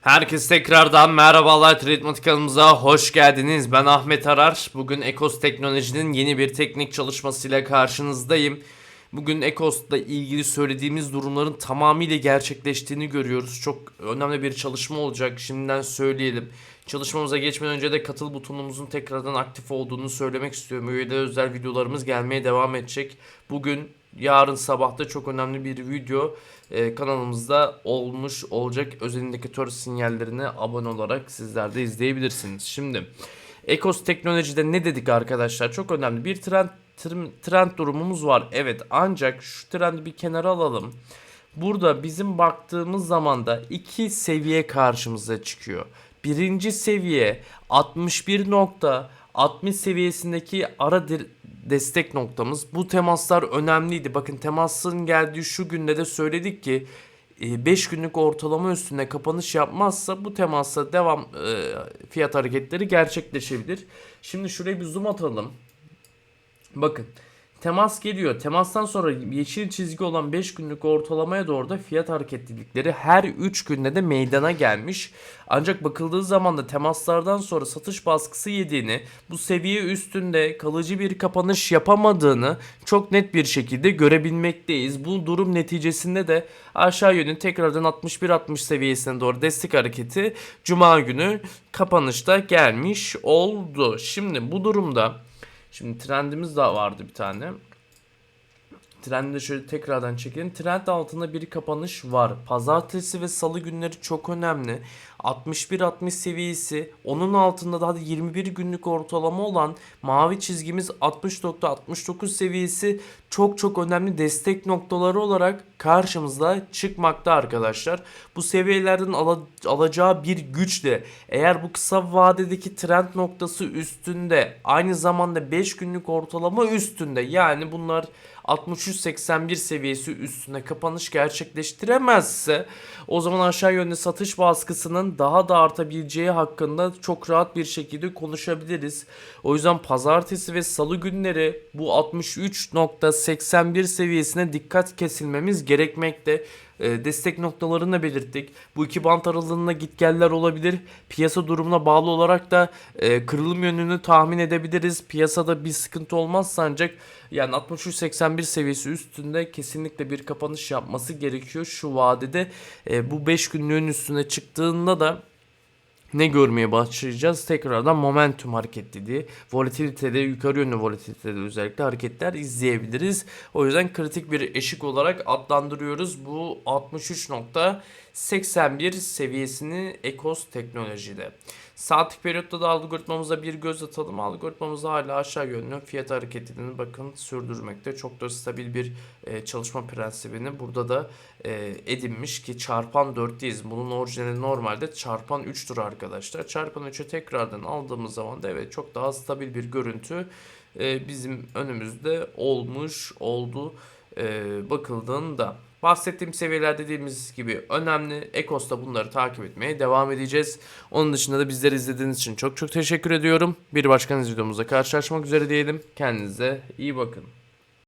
Herkese tekrardan merhabalar Treatment kanalımıza hoş geldiniz. Ben Ahmet Arar. Bugün Ekos Teknoloji'nin yeni bir teknik çalışmasıyla karşınızdayım. Bugün Ekos'la ilgili söylediğimiz durumların tamamıyla gerçekleştiğini görüyoruz. Çok önemli bir çalışma olacak. Şimdiden söyleyelim. Çalışmamıza geçmeden önce de katıl butonumuzun tekrardan aktif olduğunu söylemek istiyorum. Üyeler özel videolarımız gelmeye devam edecek. Bugün yarın sabahta çok önemli bir video e, kanalımızda olmuş olacak. Özel indikatör sinyallerine abone olarak sizler de izleyebilirsiniz. Şimdi Ekos Teknoloji'de ne dedik arkadaşlar? Çok önemli bir trend tr- trend durumumuz var. Evet ancak şu trendi bir kenara alalım. Burada bizim baktığımız zaman da iki seviye karşımıza çıkıyor. Birinci seviye 61 nokta 60 seviyesindeki ara destek noktamız. Bu temaslar önemliydi. Bakın temasın geldiği şu günde de söyledik ki 5 günlük ortalama üstünde kapanış yapmazsa bu temasa devam e, fiyat hareketleri gerçekleşebilir. Şimdi şuraya bir zoom atalım. Bakın temas geliyor. Temastan sonra yeşil çizgi olan 5 günlük ortalamaya doğru da fiyat hareketlilikleri her 3 günde de meydana gelmiş. Ancak bakıldığı zaman da temaslardan sonra satış baskısı yediğini, bu seviye üstünde kalıcı bir kapanış yapamadığını çok net bir şekilde görebilmekteyiz. Bu durum neticesinde de aşağı yönlü tekrardan 61-60 seviyesine doğru destek hareketi cuma günü kapanışta gelmiş oldu. Şimdi bu durumda Şimdi trendimiz de vardı bir tane. Trendi de şöyle tekrardan çekelim. Trend altında bir kapanış var. Pazartesi ve salı günleri çok önemli. 61-60 seviyesi. Onun altında da hadi 21 günlük ortalama olan mavi çizgimiz 60.69 seviyesi çok çok önemli destek noktaları olarak karşımıza çıkmakta arkadaşlar. Bu seviyelerden ala- alacağı bir güçle eğer bu kısa vadedeki trend noktası üstünde aynı zamanda 5 günlük ortalama üstünde yani bunlar 63.81 seviyesi üstüne kapanış gerçekleştiremezse o zaman aşağı yönlü satış baskısının daha da artabileceği hakkında çok rahat bir şekilde konuşabiliriz. O yüzden pazartesi ve salı günleri bu 63.81 seviyesine dikkat kesilmemiz gerekmekte. E, destek noktalarını da belirttik. Bu iki bant aralığında gitgeller olabilir. Piyasa durumuna bağlı olarak da e, kırılım yönünü tahmin edebiliriz. Piyasada bir sıkıntı olmazsa ancak yani 63.81 seviyesi üstünde kesinlikle bir kapanış yapması gerekiyor şu vadede. E, bu 5 günlüğün üstüne çıktığında da ne görmeye başlayacağız? Tekrardan momentum hareketliliği, volatilitede, yukarı yönlü volatilitede özellikle hareketler izleyebiliriz. O yüzden kritik bir eşik olarak adlandırıyoruz bu 63.81 seviyesini Ekos teknolojide. Saatlik periyotta da algoritmamıza bir göz atalım. Algoritmamız hala aşağı yönlü fiyat hareketini bakın sürdürmekte. Çok da stabil bir e, çalışma prensibini burada da e, edinmiş ki çarpan 4'teyiz. Bunun orijinali normalde çarpan 3'tür arkadaşlar. Çarpan 3'e tekrardan aldığımız zaman da evet çok daha stabil bir görüntü e, bizim önümüzde olmuş oldu e, bakıldığında. Bahsettiğim seviyeler dediğimiz gibi önemli. Ekos'ta bunları takip etmeye devam edeceğiz. Onun dışında da bizleri izlediğiniz için çok çok teşekkür ediyorum. Bir başka videomuzda karşılaşmak üzere diyelim. Kendinize iyi bakın.